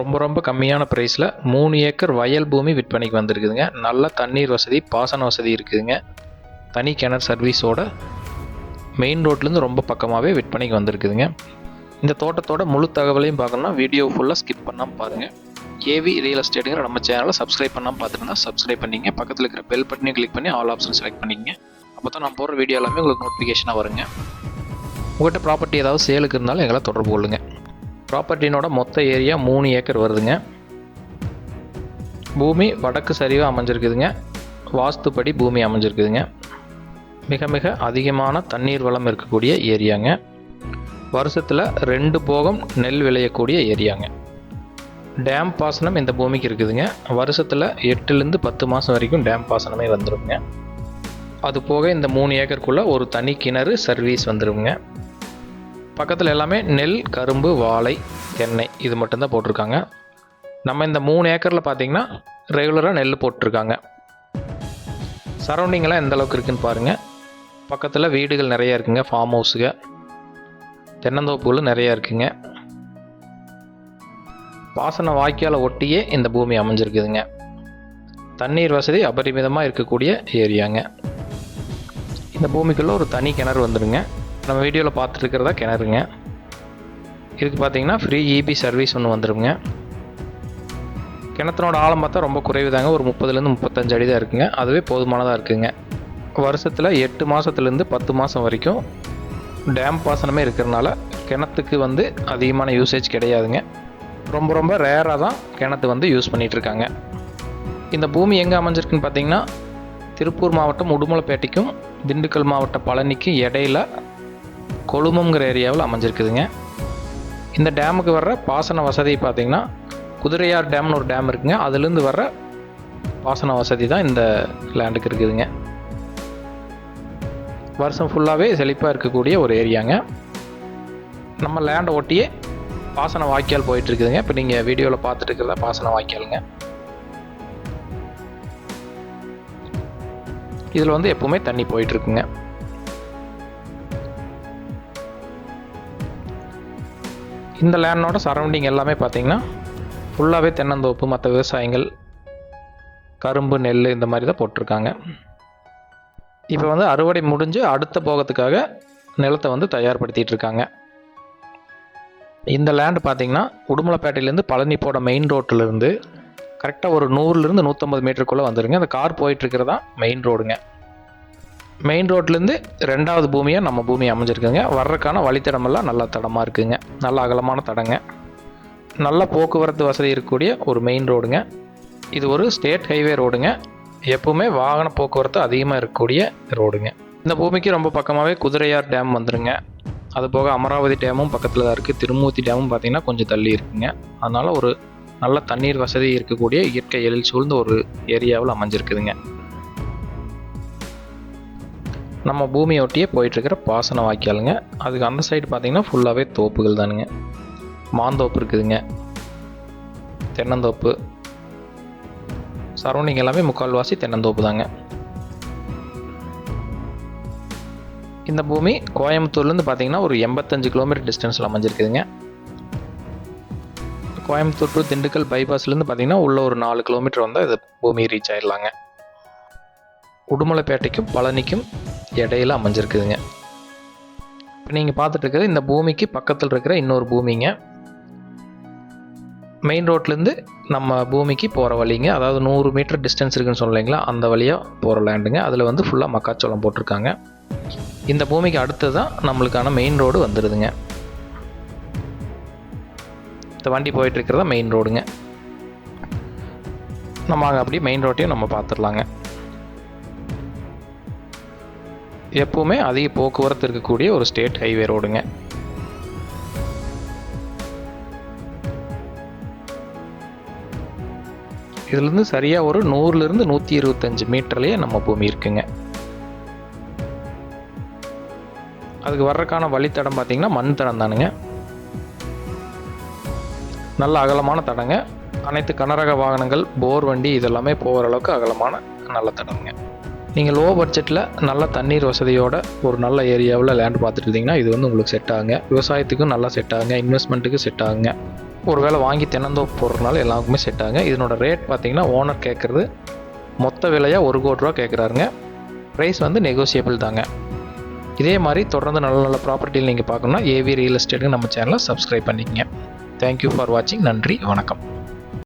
ரொம்ப ரொம்ப கம்மியான ப்ரைஸில் மூணு ஏக்கர் வயல் பூமி விற்பனைக்கு வந்திருக்குதுங்க. நல்ல தண்ணீர் வசதி பாசன வசதி இருக்குதுங்க. தனி கிணறு சர்வீஸோட மெயின் ரோட்லேருந்து ரொம்ப பக்கமாகவே விற்பனைக்கு வந்திருக்குதுங்க. இந்த தோட்டத்தோட முழு தகவலையும் பார்க்கணும்னா வீடியோ ஃபுல்லாக ஸ்கிப் பண்ணாமல் பாருங்கள் ஏவி ரியல் எஸ்டேட்டுங்கிற நம்ம சேனலை சப்ஸ்கிரைப் பண்ணாமல் பார்த்துருந்தா சப்ஸ்கிரைப் பண்ணிங்க. பக்கத்தில் இருக்கிற பெல் பட்டனையும் கிளிக் பண்ணி ஆல் ஆப்ஷன் செலக்ட் பண்ணிக்கங்க. அப்போ தான் நான் போடுற வீடியோ எல்லாமே உங்களுக்கு நோட்டிஃபிகேஷனாக வருங்க. உங்கள்கிட்ட ப்ராப்பர்ட்டி ஏதாவது சேலுக்கு இருந்தாலும் எங்களை தொடர்பு கொள்ளுங்கள் ப்ராப்பர்ட்டினோட மொத்த ஏரியா மூணு ஏக்கர் வருதுங்க. பூமி வடக்கு சரிவாக அமைஞ்சிருக்குதுங்க. வாஸ்துப்படி பூமி அமைஞ்சிருக்குதுங்க. மிக மிக அதிகமான தண்ணீர் வளம் இருக்கக்கூடிய ஏரியாங்க. வருஷத்தில் ரெண்டு போகம் நெல் விளையக்கூடிய ஏரியாங்க. டேம் பாசனம் இந்த பூமிக்கு இருக்குதுங்க. வருஷத்தில் எட்டுலேருந்து பத்து மாதம் வரைக்கும் டேம் பாசனமே வந்துடுங்க அது போக இந்த மூணு ஏக்கருக்குள்ளே ஒரு தனி கிணறு சர்வீஸ் வந்துடுங்க பக்கத்தில் எல்லாமே நெல் கரும்பு வாழை தென்னை இது மட்டும்தான் போட்டிருக்காங்க. நம்ம இந்த மூணு ஏக்கரில் பார்த்தீங்கன்னா ரெகுலராக நெல் போட்டிருக்காங்க. சரௌண்டிங்கெல்லாம் எந்த அளவுக்கு இருக்குன்னு பாருங்கள் பக்கத்தில் வீடுகள் நிறையா இருக்குங்க ஃபார்ம் ஹவுஸுங்க தென்னந்தோப்புகளும் நிறையா இருக்குங்க. பாசன வாய்க்கால் ஒட்டியே இந்த பூமி அமைஞ்சிருக்குதுங்க. தண்ணீர் வசதி அபரிமிதமாக இருக்கக்கூடிய ஏரியாங்க. இந்த பூமிக்குள்ளே ஒரு தனி கிணறு வந்துடுங்க நம்ம வீடியோவில் பார்த்துருக்கிறதா கிணறுங்க. இதுக்கு பார்த்தீங்கன்னா ஃப்ரீ இபி சர்வீஸ் ஒன்று வந்துடுங்க கிணத்தினோட ஆழம் பார்த்தா ரொம்ப குறைவு தாங்க ஒரு முப்பதுலேருந்து முப்பத்தஞ்சு அடி தான் இருக்குங்க. அதுவே போதுமானதாக இருக்குங்க. வருஷத்தில் எட்டு மாதத்துலேருந்து பத்து மாதம் வரைக்கும் டேம் பாசனமே இருக்கிறனால கிணத்துக்கு வந்து அதிகமான யூசேஜ் கிடையாதுங்க. ரொம்ப ரொம்ப ரேராக தான் கிணத்து வந்து யூஸ் பண்ணிகிட்டு இருக்காங்க இந்த பூமி எங்கே அமைஞ்சிருக்குன்னு பார்த்தீங்கன்னா திருப்பூர் மாவட்டம் உடுமலைப்பேட்டைக்கும் திண்டுக்கல் மாவட்டம் பழனிக்கும் இடையில கொழுமங்கிற ஏரியாவில் அமைஞ்சிருக்குதுங்க. இந்த டேமுக்கு வர்ற பாசன வசதி பார்த்தீங்கன்னா குதிரையார் டேம்னு ஒரு டேம் இருக்குங்க. அதுலேருந்து வர்ற பாசன வசதி தான் இந்த லேண்டுக்கு இருக்குதுங்க. வருஷம் ஃபுல்லாகவே செழிப்பாக இருக்கக்கூடிய ஒரு ஏரியாங்க. நம்ம லேண்டை ஒட்டியே பாசன வாய்க்கால் போயிட்டுருக்குதுங்க. இப்போ நீங்கள் வீடியோவில் பார்த்துட்டு இருக்கிறத பாசன வாய்க்காலுங்க. இதில் வந்து எப்பவுமே தண்ணி போயிட்டுருக்குங்க. இந்த லேண்டோட சரௌண்டிங் எல்லாமே பார்த்தீங்கன்னா ஃபுல்லாகவே தென்னந்தோப்பு மற்ற விவசாயங்கள் கரும்பு நெல் இந்த மாதிரி தான் போட்டிருக்காங்க. இப்போ வந்து அறுவடை முடிஞ்சு அடுத்த போகத்துக்காக நிலத்தை வந்து தயார்படுத்திட்டு இருக்காங்க. இந்த லேண்ட் பார்த்தீங்கன்னா உடுமலைப்பேட்டையிலேருந்து பழனி போட மெயின் ரோட்டிலேருந்து கரெக்டாக ஒரு நூறுலேருந்து நூற்றம்பது மீட்டருக்குள்ளே வந்துருங்க. அந்த கார் போயிட்டுருக்கிறதா மெயின் ரோடுங்க மெயின் ரோட்லேருந்து ரெண்டாவது பூமியாக நம்ம பூமி அமைஞ்சிருக்குங்க. வர்றதுக்கான வழித்தடமெல்லாம் நல்ல தடமாக இருக்குங்க. நல்ல அகலமான தடங்க. நல்ல போக்குவரத்து வசதி இருக்கக்கூடிய ஒரு மெயின் ரோடுங்க இது ஒரு ஸ்டேட் ஹைவே ரோடுங்க எப்பவுமே வாகன போக்குவரத்து அதிகமாக இருக்கக்கூடிய ரோடுங்க இந்த பூமிக்கு ரொம்ப பக்கமாகவே குதிரையார் டேம் வந்துருங்க. அது போக அமராவதி டேமும் பக்கத்தில் தான் இருக்குது திருமூர்த்தி டேமும் பார்த்தீங்கன்னா கொஞ்சம் தள்ளி இருக்குங்க. அதனால் ஒரு நல்ல தண்ணீர் வசதி இருக்கக்கூடிய இயற்கை எழில் சூழ்ந்த ஒரு ஏரியாவில் அமைஞ்சிருக்குதுங்க. நம்ம பூமியை ஒட்டியே போயிட்டுருக்கிற பாசன வாய்க்காலுங்க அதுக்கு அந்த சைடு பார்த்தீங்கன்னா ஃபுல்லாகவே தோப்புகள் தானுங்க. மாந்தோப்பு இருக்குதுங்க. தென்னந்தோப்பு. சரௌண்டிங் எல்லாமே முக்கால்வாசி தென்னந்தோப்பு தாங்க. இந்த பூமி கோயம்புத்தூர்லேருந்து பார்த்தீங்கன்னா ஒரு எண்பத்தஞ்சு கிலோமீட்டர் டிஸ்டன்ஸில் அமைஞ்சிருக்குதுங்க. கோயம்புத்தூர் டு திண்டுக்கல் பைபாஸ்லேருந்து பார்த்தீங்கன்னா உள்ள ஒரு நாலு கிலோமீட்டர் வந்தால் இது பூமி ரீச் ஆயிடலாங்க. உடுமலைப்பேட்டைக்கும் பழனிக்கும் இடையில அமைஞ்சிருக்குதுங்க. இப்போ நீங்கள் பார்த்துட்டு இந்த பூமிக்கு பக்கத்தில் இருக்கிற இன்னொரு பூமிங்க. மெயின் ரோட்லேருந்து நம்ம பூமிக்கு போகிற வழிங்க. அதாவது நூறு மீட்டர் டிஸ்டன்ஸ் இருக்குன்னு சொன்னீங்களா அந்த வழியாக போகிற லேண்டுங்க அதில் வந்து ஃபுல்லாக மக்காச்சோளம் போட்டிருக்காங்க. இந்த பூமிக்கு அடுத்து தான் நம்மளுக்கான மெயின் ரோடு வந்துடுதுங்க இந்த வண்டி போயிட்டுருக்கிறதா மெயின் ரோடுங்க நம்ம அங்கே அப்படியே மெயின் ரோட்டையும் நம்ம பார்த்துடலாங்க. எப்போவுமே அதிக போக்குவரத்து இருக்கக்கூடிய ஒரு ஸ்டேட் ஹைவே ரோடுங்க. இதுலேருந்து சரியாக ஒரு நூறுலேருந்து நூற்றி இருபத்தஞ்சு மீட்டர்லேயே நம்ம பூமி இருக்குங்க. அதுக்கு வர்றதுக்கான வழித்தடம் பார்த்தீங்கன்னா மண் தடம் தானுங்க. நல்ல அகலமான தடங்க. அனைத்து கனரக வாகனங்கள் போர் வண்டி இதெல்லாமே போகிற அளவுக்கு அகலமான நல்ல தடங்க நீங்கள் லோ பட்ஜெட்டில் நல்ல தண்ணீர் வசதியோட ஒரு நல்ல ஏரியாவில் லேண்ட் பார்த்துட்டு இருந்தீங்கன்னா இது வந்து உங்களுக்கு செட் ஆகுங்க. விவசாயத்துக்கும் நல்லா செட் ஆகுங்க. இன்வெஸ்ட்மெண்ட்டுக்கு செட் ஆகுங்க. ஒரு வேளை வாங்கி தினந்தோப்பு போடுறதுனால எல்லாருக்குமே செட் ஆகுங்க. இதனோட ரேட் பார்த்தீங்கன்னா ஓனர் கேட்குறது மொத்த விலையாக ஒரு கோடி ரூபா கேட்குறாருங்க. ப்ரைஸ் வந்து நெகோசியபிள் தாங்க. இதே மாதிரி தொடர்ந்து நல்ல நல்ல ப்ராப்பர்ட்டியில் நீங்கள் பார்க்கணுன்னா ஏவி ரியல் எஸ்டேட்டுக்கு நம்ம சேனலை சப்ஸ்கிரைப் பண்ணிக்கங்க. தேங்க்யூ ஃபார் வாட்சிங் நன்றி. வணக்கம்.